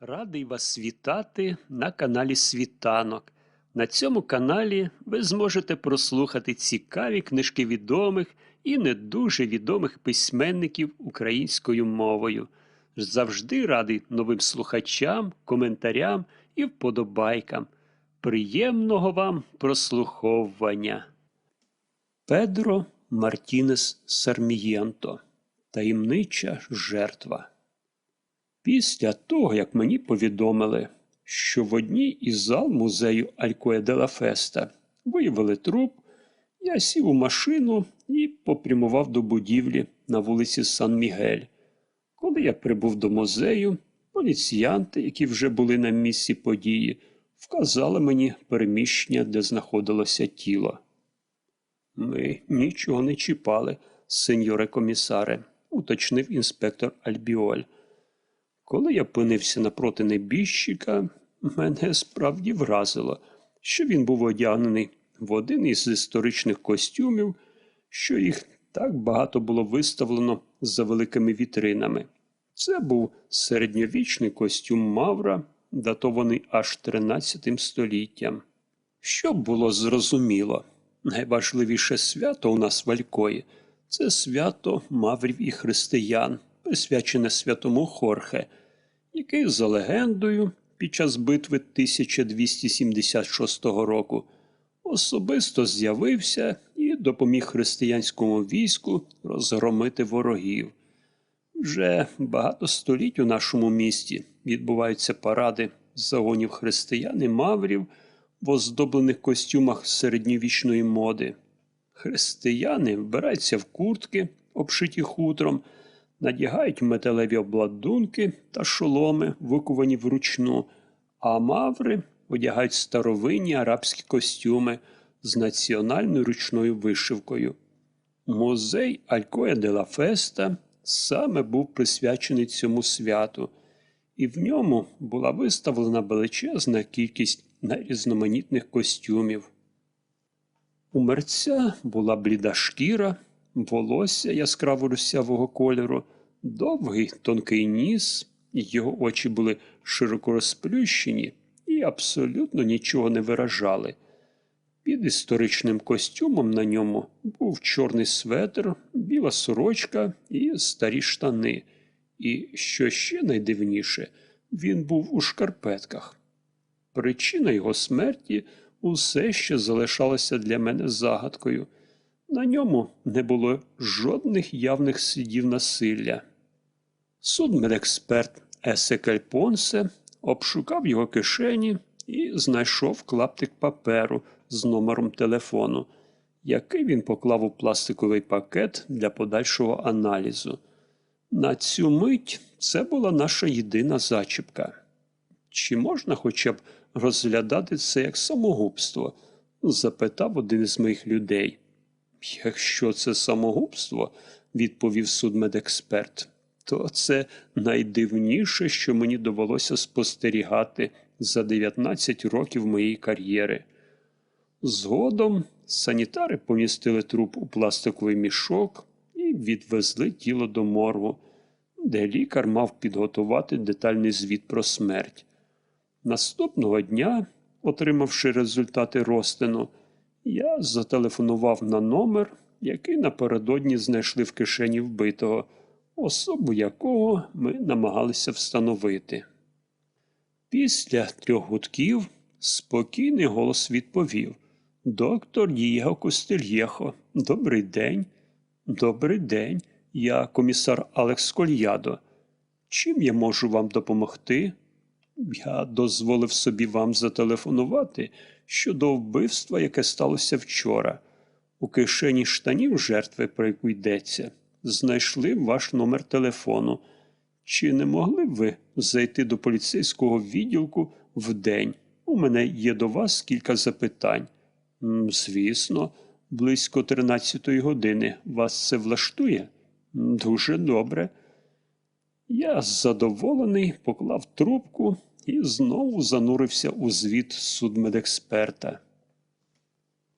Радий вас вітати на каналі Світанок. На цьому каналі ви зможете прослухати цікаві книжки відомих і не дуже відомих письменників українською мовою. Завжди радий новим слухачам, коментарям і вподобайкам. Приємного вам прослуховування. Педро Мартінес Сармієнто. Таємнича жертва. Після того, як мені повідомили, що в одній із зал музею Алькоя де ла Феста виявили труп, я сів у машину і попрямував до будівлі на вулиці Сан Мігель. Коли я прибув до музею, поліціянти, які вже були на місці події, вказали мені переміщення, де знаходилося тіло. Ми нічого не чіпали, сеньоре комісаре, уточнив інспектор Альбіоль. Коли я опинився напроти небіжчика, мене справді вразило, що він був одягнений в один із історичних костюмів, що їх так багато було виставлено за великими вітринами. Це був середньовічний костюм Мавра, датований аж 13 століттям. Щоб було зрозуміло, найважливіше свято у нас в Алької – це свято маврів і християн, присвячене святому Хорхе, який за легендою під час битви 1276 року особисто з'явився і допоміг християнському війську розгромити ворогів. Вже багато століть у нашому місті відбуваються паради загонів християн і маврів в оздоблених костюмах середньовічної моди. Християни вбираються в куртки, обшиті хутром, надягають металеві обладунки та шоломи, викувані вручну, а маври одягають старовинні арабські костюми з національною ручною вишивкою. Музей Алькоя де ла Феста саме був присвячений цьому святу, і в ньому була виставлена величезна кількість найрізноманітних костюмів. У мерця була бліда шкіра, волосся яскраво русявого кольору, довгий тонкий ніс, його очі були широко розплющені і абсолютно нічого не виражали. Під історичним костюмом на ньому був чорний светр, біла сорочка і старі штани. І, що ще найдивніше, він був у шкарпетках. Причина його смерті усе ще залишалася для мене загадкою. На ньому не було жодних явних слідів насилля. Судмедексперт Есекель Понсе обшукав його кишені і знайшов клаптик паперу з номером телефону, який він поклав у пластиковий пакет для подальшого аналізу. На цю мить це була наша єдина зачіпка. Чи можна хоча б розглядати це як самогубство? запитав один із моїх людей. Якщо це самогубство, відповів судмедексперт, то це найдивніше, що мені довелося спостерігати за 19 років моєї кар'єри. Згодом санітари помістили труп у пластиковий мішок і відвезли тіло до моргу, де лікар мав підготувати детальний звіт про смерть. Наступного дня, отримавши результати розтину, я зателефонував на номер, який напередодні знайшли в кишені вбитого, особу якого ми намагалися встановити. Після трьох гудків спокійний голос відповів Доктор Дієго Костельєхо, добрий день. Добрий день, я комісар Алекс Кольядо. Чим я можу вам допомогти? Я дозволив собі вам зателефонувати щодо вбивства, яке сталося вчора. У кишені штанів жертви, про яку йдеться, знайшли ваш номер телефону. Чи не могли б ви зайти до поліцейського відділку вдень? У мене є до вас кілька запитань. Звісно, близько 13 години вас це влаштує? Дуже добре. Я задоволений, поклав трубку і знову занурився у звіт судмедексперта.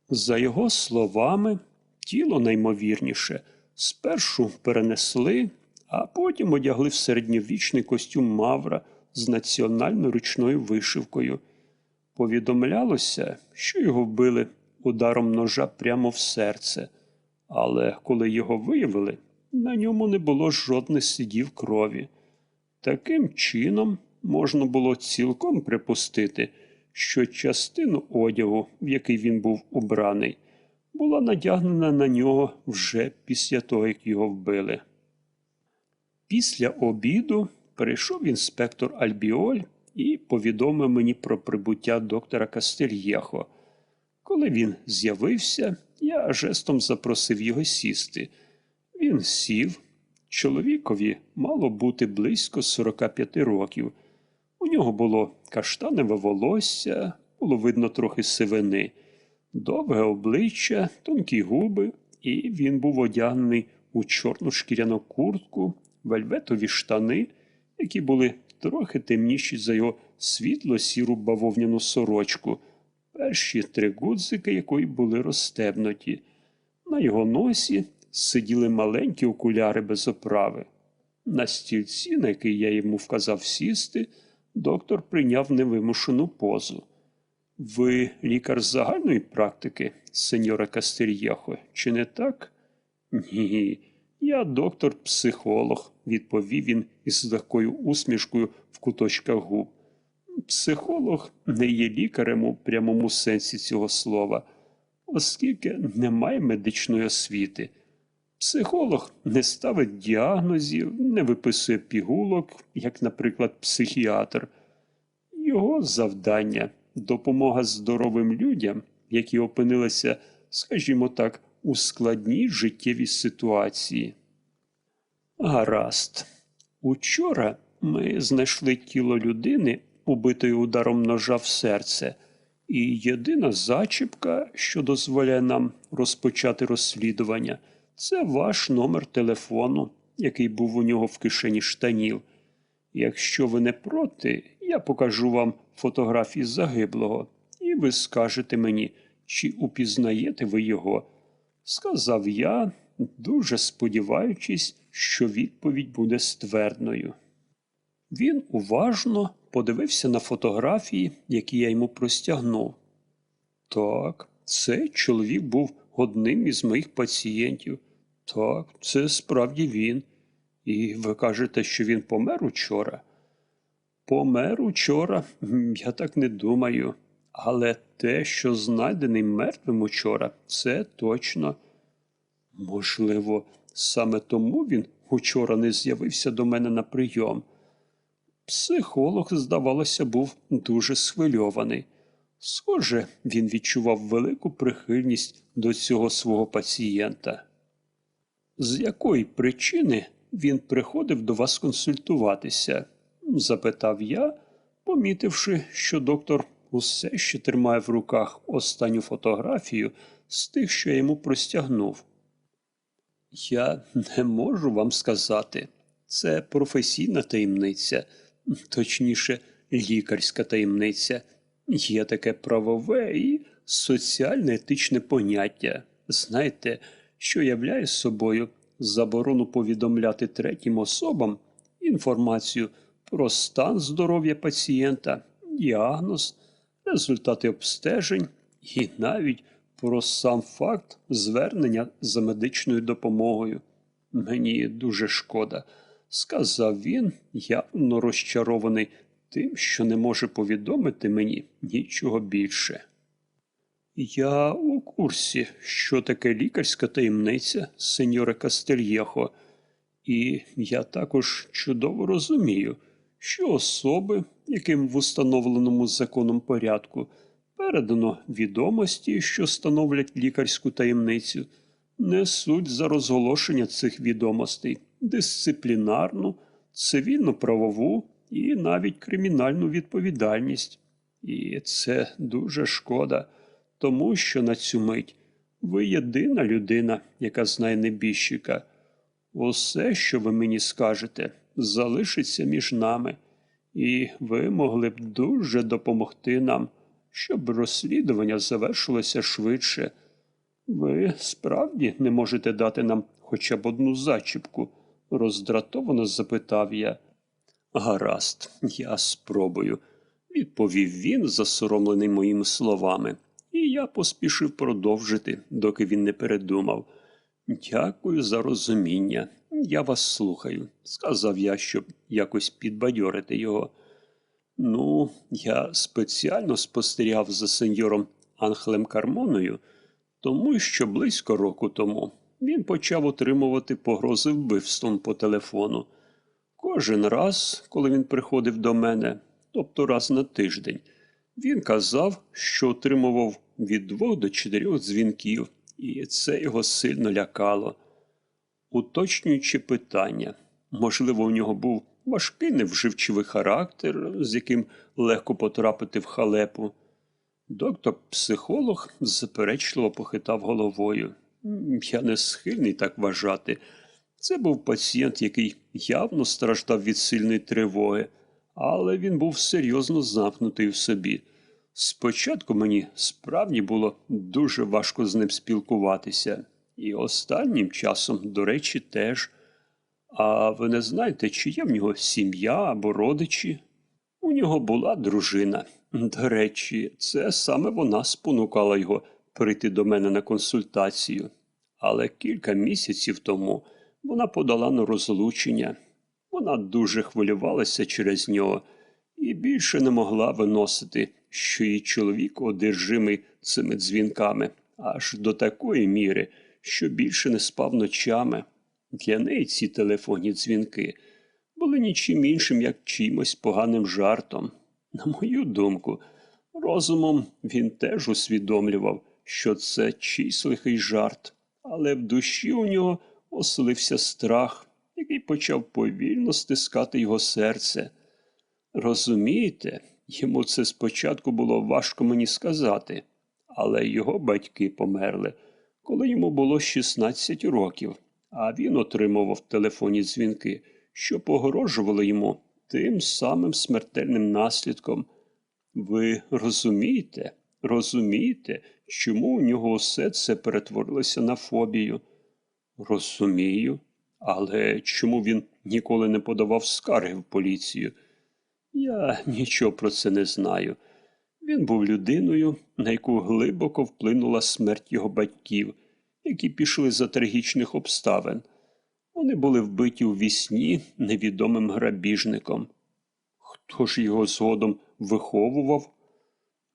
За його словами, тіло наймовірніше спершу перенесли, а потім одягли в середньовічний костюм Мавра з національно ручною вишивкою. Повідомлялося, що його вбили ударом ножа прямо в серце, але коли його виявили, на ньому не було жодних слідів крові. Таким чином можна було цілком припустити, що частину одягу, в який він був убраний, була надягнена на нього вже після того, як його вбили. Після обіду прийшов інспектор Альбіоль і повідомив мені про прибуття доктора Кастельєхо. Коли він з'явився, я жестом запросив його сісти. Він сів. Чоловікові мало бути близько 45 років. У нього було каштаневе волосся, було видно трохи сивини, довге обличчя, тонкі губи, і він був одягнений у чорну шкіряну куртку, вельветові штани, які були трохи темніші за його світло-сіру бавовняну сорочку, перші три гудзики якої були розстебнуті. На його носі сиділи маленькі окуляри без оправи. На стільці, на який я йому вказав сісти, доктор прийняв невимушену позу. Ви лікар загальної практики, сеньора Кастельєхо, чи не так? Ні, я доктор-психолог, відповів він із легкою усмішкою в куточках губ. Психолог не є лікарем у прямому сенсі цього слова, оскільки немає медичної освіти. Психолог не ставить діагнозів, не виписує пігулок, як, наприклад, психіатр. Його завдання допомога здоровим людям, які опинилися, скажімо так, у складній життєвій ситуації. Гаразд. Учора ми знайшли тіло людини, убитої ударом ножа в серце, і єдина зачіпка, що дозволяє нам розпочати розслідування, це ваш номер телефону, який був у нього в кишені штанів. Якщо ви не проти, я покажу вам фотографії загиблого, і ви скажете мені, чи упізнаєте ви його. Сказав я, дуже сподіваючись, що відповідь буде ствердною. Він уважно подивився на фотографії, які я йому простягнув. Так, цей чоловік був одним із моїх пацієнтів. Так, це справді він. І ви кажете, що він помер учора? Помер учора, я так не думаю. Але те, що знайдений мертвим учора, це точно. Можливо, саме тому він учора не з'явився до мене на прийом. Психолог, здавалося, був дуже схвильований. Схоже, він відчував велику прихильність до цього свого пацієнта. З якої причини він приходив до вас консультуватися? Запитав я, помітивши, що доктор усе ще тримає в руках останню фотографію з тих, що я йому простягнув. Я не можу вам сказати. Це професійна таємниця, точніше, лікарська таємниця. Є таке правове і соціальне етичне поняття. Знаєте, що являє собою заборону повідомляти третім особам інформацію про стан здоров'я пацієнта, діагноз, результати обстежень і навіть про сам факт звернення за медичною допомогою. Мені дуже шкода, сказав він, явно розчарований тим, що не може повідомити мені нічого більше. Я у курсі, що таке лікарська таємниця, сеньоре Кастельєхо, і я також чудово розумію, що особи, яким в установленому законом порядку передано відомості, що становлять лікарську таємницю, несуть за розголошення цих відомостей дисциплінарну, цивільно-правову і навіть кримінальну відповідальність. І це дуже шкода, тому що на цю мить ви єдина людина, яка знає небіжчика. Усе, що ви мені скажете, залишиться між нами, і ви могли б дуже допомогти нам, щоб розслідування завершилося швидше. Ви справді не можете дати нам хоча б одну зачіпку? роздратовано запитав я. Гаразд, я спробую, відповів він, засоромлений моїми словами, і я поспішив продовжити, доки він не передумав. Дякую за розуміння. Я вас слухаю, сказав я, щоб якось підбадьорити його. Ну, я спеціально спостерігав за сеньором Анхелем Кармоною, тому що близько року тому він почав отримувати погрози вбивством по телефону. Кожен раз, коли він приходив до мене, тобто раз на тиждень, він казав, що отримував від двох до чотирьох дзвінків, і це його сильно лякало. Уточнюючи питання, можливо, у нього був важкий невживчивий характер, з яким легко потрапити в халепу. Доктор-психолог заперечливо похитав головою. Я не схильний так вважати. Це був пацієнт, який явно страждав від сильної тривоги, але він був серйозно замкнутий в собі. Спочатку мені справді було дуже важко з ним спілкуватися, і останнім часом, до речі, теж. А ви не знаєте, чи є в нього сім'я або родичі? У нього була дружина. До речі, це саме вона спонукала його прийти до мене на консультацію. Але кілька місяців тому вона подала на розлучення. Вона дуже хвилювалася через нього і більше не могла виносити, що її чоловік одержимий цими дзвінками, аж до такої міри, що більше не спав ночами. Для неї ці телефонні дзвінки були нічим іншим, як чимось поганим жартом. На мою думку, розумом він теж усвідомлював, що це чийсь лихий жарт, але в душі у нього оселився страх, який почав повільно стискати його серце. Розумієте, йому це спочатку було важко мені сказати, але його батьки померли, коли йому було 16 років, а він отримував телефонні дзвінки, що погрожували йому тим самим смертельним наслідком. Ви розумієте, розумієте, чому у нього все це перетворилося на фобію? Розумію, але чому він ніколи не подавав скарги в поліцію? Я нічого про це не знаю. Він був людиною, на яку глибоко вплинула смерть його батьків, які пішли за трагічних обставин. Вони були вбиті у вісні невідомим грабіжником. Хто ж його згодом виховував?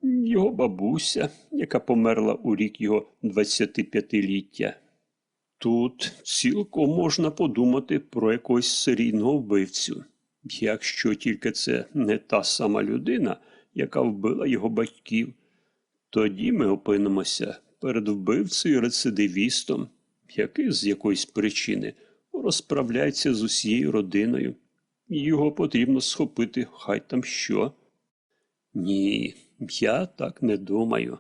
Його бабуся, яка померла у рік його 25-ліття. Тут цілком можна подумати про якогось серійного вбивцю, якщо тільки це не та сама людина, яка вбила його батьків. Тоді ми опинимося перед вбивцею рецидивістом, який з якоїсь причини розправляється з усією родиною. Його потрібно схопити, хай там що. Ні, я так не думаю.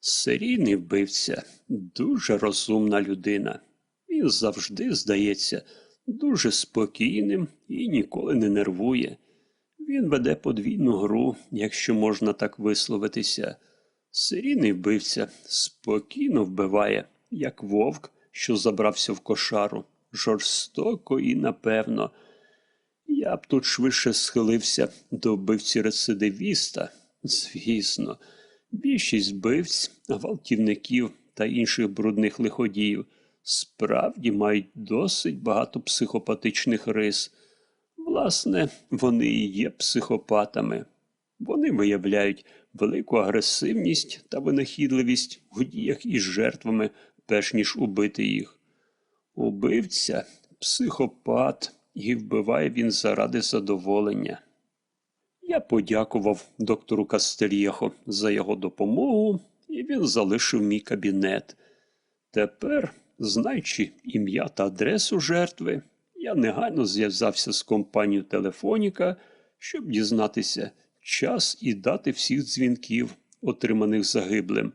Серійний вбивця дуже розумна людина. Він завжди здається дуже спокійним і ніколи не нервує. Він веде подвійну гру, якщо можна так висловитися. Серійний вбивця спокійно вбиває, як вовк, що забрався в кошару, жорстоко і напевно. Я б тут швидше схилився до вбивці рецидивіста. Звісно, більшість вбивць, гвалтівників та інших брудних лиходіїв справді мають досить багато психопатичних рис. Власне, вони і є психопатами. Вони виявляють велику агресивність та винахідливість у діях із жертвами, перш ніж убити їх. Убивця психопат, і вбиває він заради задоволення. Я подякував доктору Кастельєхо за його допомогу, і він залишив мій кабінет. Тепер, знаючи ім'я та адресу жертви, я негайно зв'язався з компанією Телефоніка, щоб дізнатися час і дати всіх дзвінків, отриманих загиблим.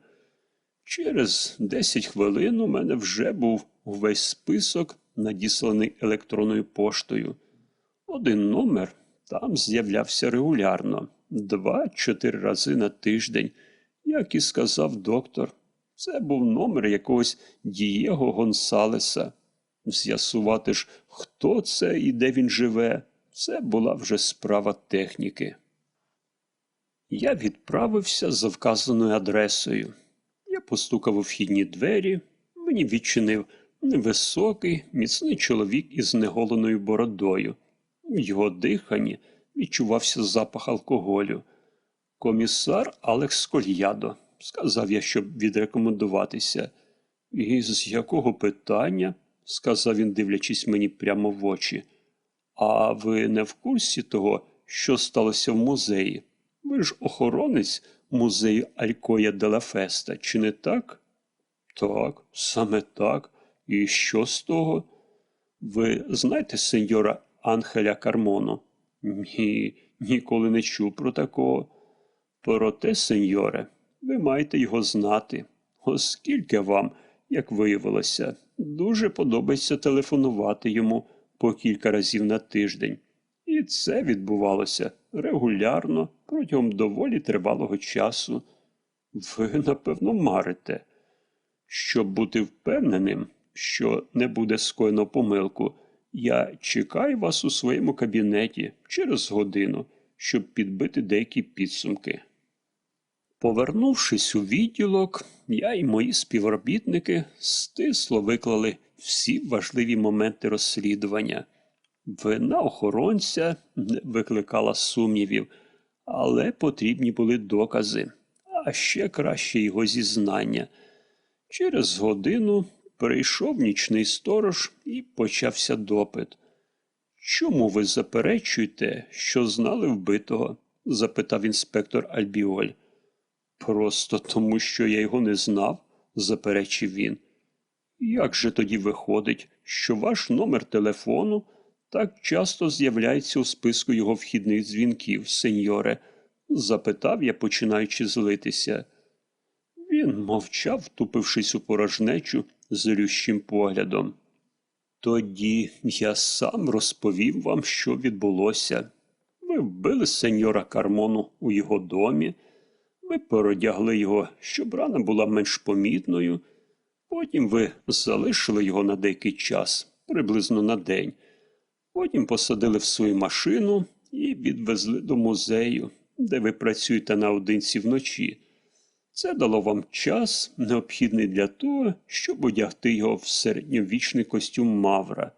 Через 10 хвилин у мене вже був увесь список, надісланий електронною поштою. Один номер там з'являвся регулярно, два-чотири рази на тиждень, як і сказав доктор. Це був номер якогось Дієго Гонсалеса. З'ясувати ж, хто це і де він живе, це була вже справа техніки. Я відправився за вказаною адресою. Я постукав у вхідні двері, мені відчинив невисокий, міцний чоловік із неголеною бородою. У його диханні відчувався запах алкоголю. Комісар Алекс Кольядо, сказав я, щоб відрекомендуватися. І з якого питання? Сказав він, дивлячись мені прямо в очі. А ви не в курсі того, що сталося в музеї? Ви ж охоронець музею Алькоя де ла Феста, чи не так? Так, саме так. І що з того? Ви знаєте сеньора Анхеля Кармоно? Ні, ніколи не чув про такого. Проте, сеньоре, ви маєте його знати, оскільки вам, як виявилося, дуже подобається телефонувати йому по кілька разів на тиждень. І це відбувалося регулярно протягом доволі тривалого часу. Ви, напевно, марите. Щоб бути впевненим, що не буде скоєно помилку, я чекаю вас у своєму кабінеті через годину, щоб підбити деякі підсумки. Повернувшись у відділок, я і мої співробітники стисло виклали всі важливі моменти розслідування. Вина охоронця не викликала сумнівів, але потрібні були докази, а ще краще його зізнання. Через годину прийшов нічний сторож і почався допит. Чому ви заперечуєте, що знали вбитого? запитав інспектор Альбіоль. Просто тому, що я його не знав, заперечив він. Як же тоді виходить, що ваш номер телефону так часто з'являється у списку його вхідних дзвінків, сеньоре? запитав я, починаючи злитися. Він мовчав, втупившись у порожнечу злющим поглядом. Тоді я сам розповім вам, що відбулося. Ви вбили сеньора Кармону у його домі. Ви перодягли його, щоб рана була менш помітною. Потім ви залишили його на деякий час, приблизно на день. Потім посадили в свою машину і відвезли до музею, де ви працюєте наодинці вночі. Це дало вам час, необхідний для того, щоб одягти його в середньовічний костюм Мавра.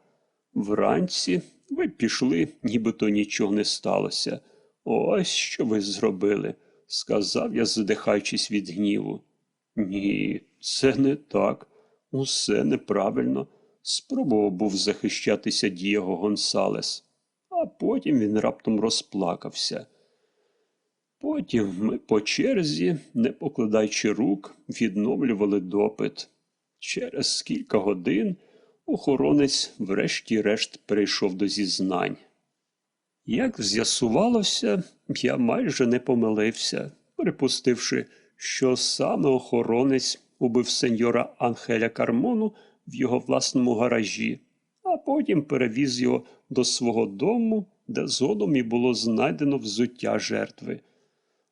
Вранці ви пішли, нібито нічого не сталося. Ось що ви зробили сказав я, задихаючись від гніву. Ні, це не так. Усе неправильно. Спробував був захищатися Дієго Гонсалес, а потім він раптом розплакався. Потім ми по черзі, не покладаючи рук, відновлювали допит. Через кілька годин охоронець, врешті-решт, прийшов до зізнань. Як з'ясувалося, я майже не помилився, припустивши, що саме охоронець убив сеньора Анхеля Кармону в його власному гаражі, а потім перевіз його до свого дому, де згодом і було знайдено взуття жертви.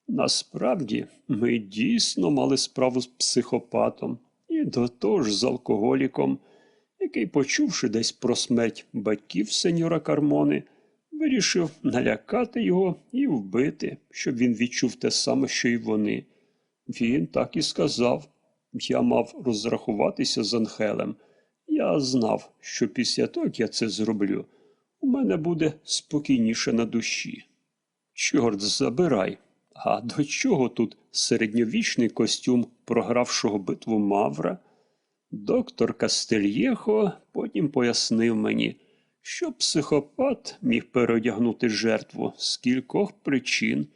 Насправді, ми дійсно мали справу з психопатом і до того ж з алкоголіком, який, почувши десь про смерть батьків сеньора Кармони, Вирішив налякати його і вбити, щоб він відчув те саме, що й вони. Він так і сказав. Я мав розрахуватися з Анхелем. Я знав, що після того, як я це зроблю, у мене буде спокійніше на душі. Чорт забирай. А до чого тут середньовічний костюм програвшого битву Мавра? Доктор Кастельєхо потім пояснив мені що психопат міг переодягнути жертву з кількох причин.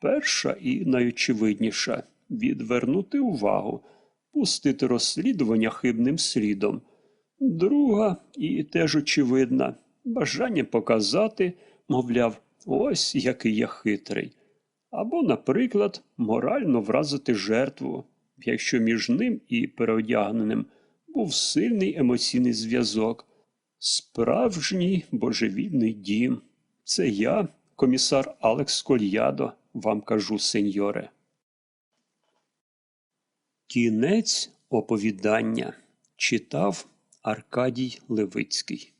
Перша і найочевидніша відвернути увагу, пустити розслідування хибним слідом. Друга і теж очевидна бажання показати, мовляв, ось який я хитрий. Або, наприклад, морально вразити жертву, якщо між ним і переодягненим був сильний емоційний зв'язок. Справжній божевільний дім. Це я, комісар Алекс Кольядо, вам кажу, сеньоре. Кінець оповідання читав Аркадій Левицький.